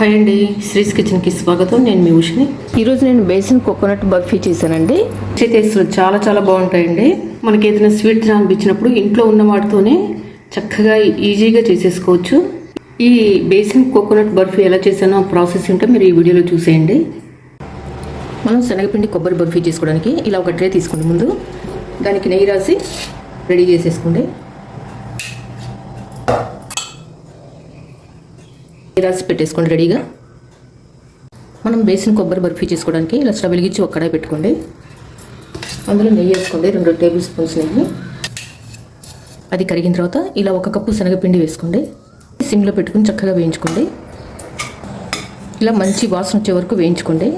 Hi అండి. శ్రీస్ కిచెన్కి స్వాగతం. నేను మీ ఉషిని. ఈరోజు నేను బేసిన్ కోకోనట్ బర్ఫీ చేశానండి. టేస్ట్లు చాలా చాలా బాగుంటాయండి. మనకి ఏదైనా స్వీట్ తినాలనిపించినప్పుడు ఇంట్లో ఉన్న వాటితోనే చక్కగా ఈజీగా చేసేసుకోవచ్చు. ఈ బేసిన్ కోకోనట్ బర్ఫీ ఎలా చేశానో ప్రాసెస్ ఉంటే మీరు ఈ వీడియోలో చూసేయండి. మనం శనగపిండి కొబ్బరి బర్ఫీ చేసుకోవడానికి ఇలా ఒక ట్రే తీసుకోండి ముందు. దానికి నెయ్యి రాసి రెడీ చేసేసుకోండి. రాసి పెట్టేసుకోండి రెడీగా. మనం బేసిన్ కొబ్బరి బర్ఫీ చేసుకోవడానికి ఇలా స్టవ్ వెలిగించి ఒక్కడే పెట్టుకోండి. అందులో నెయ్యి వేసుకోండి రెండు టేబుల్ స్పూన్స్ నెయ్యి. అది కరిగిన తర్వాత ఇలా ఒక కప్పు శనగపిండి వేసుకోండి. సిమ్లో పెట్టుకుని చక్కగా వేయించుకోండి. ఇలా మంచి వాసన వచ్చే వరకు వేయించుకోండి.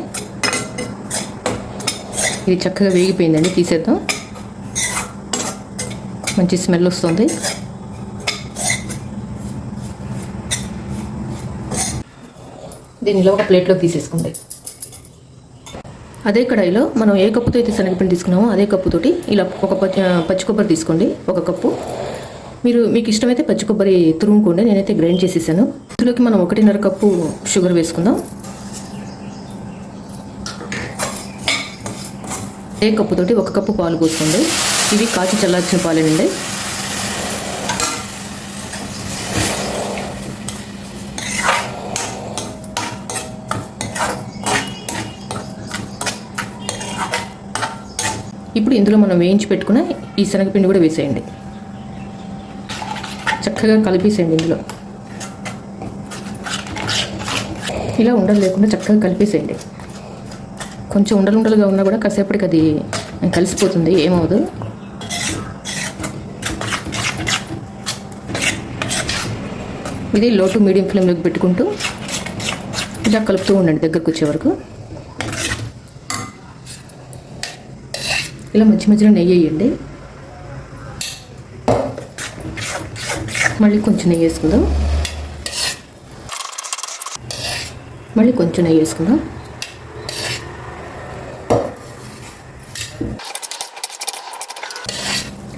ఇది చక్కగా వేగిపోయిందండి తీసేద్దాం. మంచి స్మెల్ వస్తుంది. దీనిలో ఒక ప్లేట్లో తీసేసుకోండి అదే కడాయిలో మనం ఏ కప్పుతో అయితే శనగపిండి తీసుకున్నామో అదే కప్పుతోటి ఇలా ఒక పచ్చి కొబ్బరి తీసుకోండి ఒక కప్పు. మీరు మీకు ఇష్టమైతే పచ్చి కొబ్బరి తురుముకోండి నేనైతే గ్రైండ్ చేసేసాను. ఇందులోకి మనం ఒకటిన్నర కప్పు షుగర్ వేసుకుందాం. ఏ కప్పుతోటి ఒక కప్పు పాలు పోసుకోండి. ఇవి కాచి చల్లార్చిన పాలేనండి ఇప్పుడు ఇందులో మనం వేయించి పెట్టుకున్న ఈ శనగపిండి కూడా వేసేయండి. చక్కగా కలిపేసేయండి ఇందులో. ఇలా ఉండలు లేకుండా చక్కగా కలిపేసేయండి. కొంచెం ఉండలు ఉండలుగా ఉన్నా కూడా కాసేపటికి అది కలిసిపోతుంది ఏమవదు ఇది లో టు మీడియం ఫ్లేమ్లోకి పెట్టుకుంటూ ఇలా కలుపుతూ ఉండండి దగ్గరకు వచ్చే వరకు. ఇలా మధ్య మధ్యలో నెయ్యి వేయండి. మళ్ళీ కొంచెం నెయ్యి వేసుకుందాం. మళ్ళీ కొంచెం నెయ్యి వేసుకుందాం.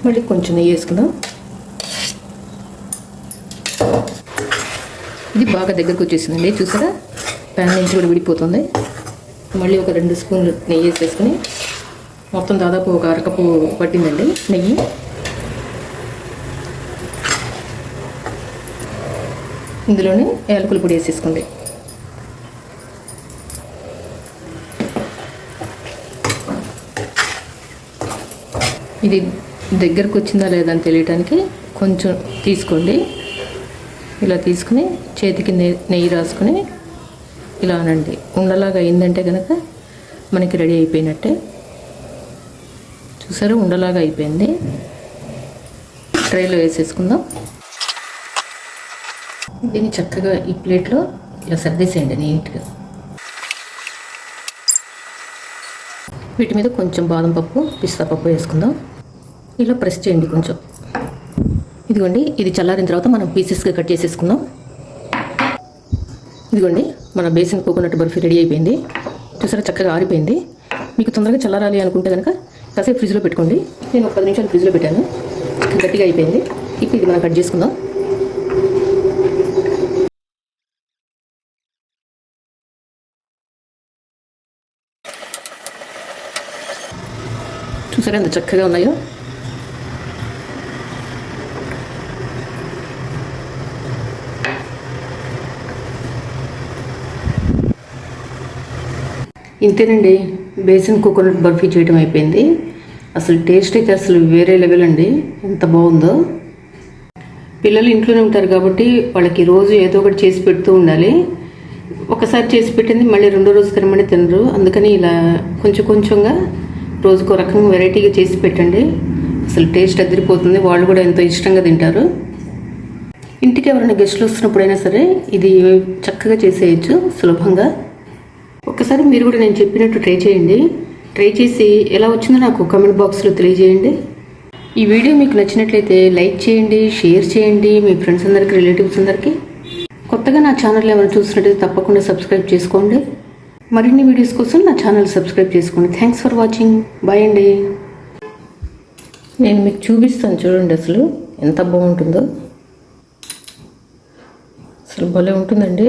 మళ్ళీ కొంచెం నెయ్యి వేసుకుందాం. ఇది బాగా దగ్గరకు వచ్చేసిందండి చూసారా? ప్యాన్ నుంచి కూడా విడిపోతుంది. మళ్ళీ ఒక రెండు స్పూన్లు నెయ్యి వేసేసుకుని మొత్తం దాదాపు ఒక అరకప్పు పట్టిందండి నెయ్యి. ఇందులోనే యాలకుల పొడి వేసేసుకోండి. ఇది దగ్గరకు వచ్చిందా లేదా అని తెలియటానికి కొంచెం తీసుకోండి. ఇలా తీసుకుని చేతికి నెయ్యి నెయ్యి రాసుకుని ఇలా అనండి. ఉండలాగా అయిందంటే కనుక మనకి రెడీ అయిపోయినట్టే. చూసారు ఉండలాగా అయిపోయింది. ట్రైలో వేసేసుకుందాం. దీన్ని చక్కగా ఈ ప్లేట్లో ఇలా సర్దేసేయండి నీట్గా. వీటి మీద కొంచెం బాదం పప్పు పిస్తా పప్పు వేసుకుందాం. ఇలా ప్రెస్ చేయండి కొంచెం. ఇదిగోండి ఇది చల్లారిన తర్వాత మనం పీసెస్గా కట్ చేసేసుకుందాం. ఇదిగోండి మన బేసిన్ కోకోనట్ బర్ఫీ రెడీ అయిపోయింది. చూసారా చక్కగా ఆరిపోయింది. మీకు తొందరగా చల్లారాలి అనుకుంటే కనుక కాసేపు ఫ్రిడ్జ్లో పెట్టుకోండి. నేను ఒక పది నిమిషాలు ఫ్రిడ్జ్లో పెట్టాను. గట్టిగా అయిపోయింది. ఇప్పుడు ఇది మనం కట్ చేసుకుందాం. చూసారా ఎంత చక్కగా ఉన్నాయో? ఇంతేనండి. బేసిన్ కోకోనట్ బర్ఫీ చేయడం అయిపోయింది. అసలు టేస్ట్ అయితే అసలు వేరే లెవెల్ అండి. ఎంత బాగుందో. పిల్లలు ఇంట్లోనే ఉంటారు కాబట్టి వాళ్ళకి రోజు ఏదో ఒకటి చేసి పెడుతూ ఉండాలి. ఒకసారి చేసి పెట్టింది మళ్ళీ రెండో రోజు తినమని తినరు. అందుకని ఇలా కొంచెం కొంచెంగా రోజుకో రకంగా వెరైటీగా చేసి పెట్టండి. అసలు టేస్ట్ అదిరిపోతుంది. వాళ్ళు కూడా ఎంతో ఇష్టంగా తింటారు. ఇంటికి ఎవరైనా గెస్ట్లు వస్తున్నప్పుడైనా సరే ఇది చక్కగా చేసేయచ్చు సులభంగా. ఒకసారి మీరు కూడా నేను చెప్పినట్టు ట్రై చేయండి. ట్రై చేసి ఎలా వచ్చిందో నాకు కామెంట్ బాక్స్లో తెలియజేయండి. ఈ వీడియో మీకు నచ్చినట్లయితే లైక్ చేయండి షేర్ చేయండి మీ ఫ్రెండ్స్ అందరికీ రిలేటివ్స్ అందరికీ. కొత్తగా నా ఛానల్ ఏమైనా చూసినట్లయితే తప్పకుండా సబ్స్క్రైబ్ చేసుకోండి. మరిన్ని వీడియోస్ కోసం నా ఛానల్ సబ్స్క్రైబ్ చేసుకోండి. థ్యాంక్స్ ఫర్ వాచింగ్ బాయ్ అండి. నేను మీకు చూపిస్తాను చూడండి అసలు ఎంత బాగుంటుందో. అసలు భలే ఉంటుందండి.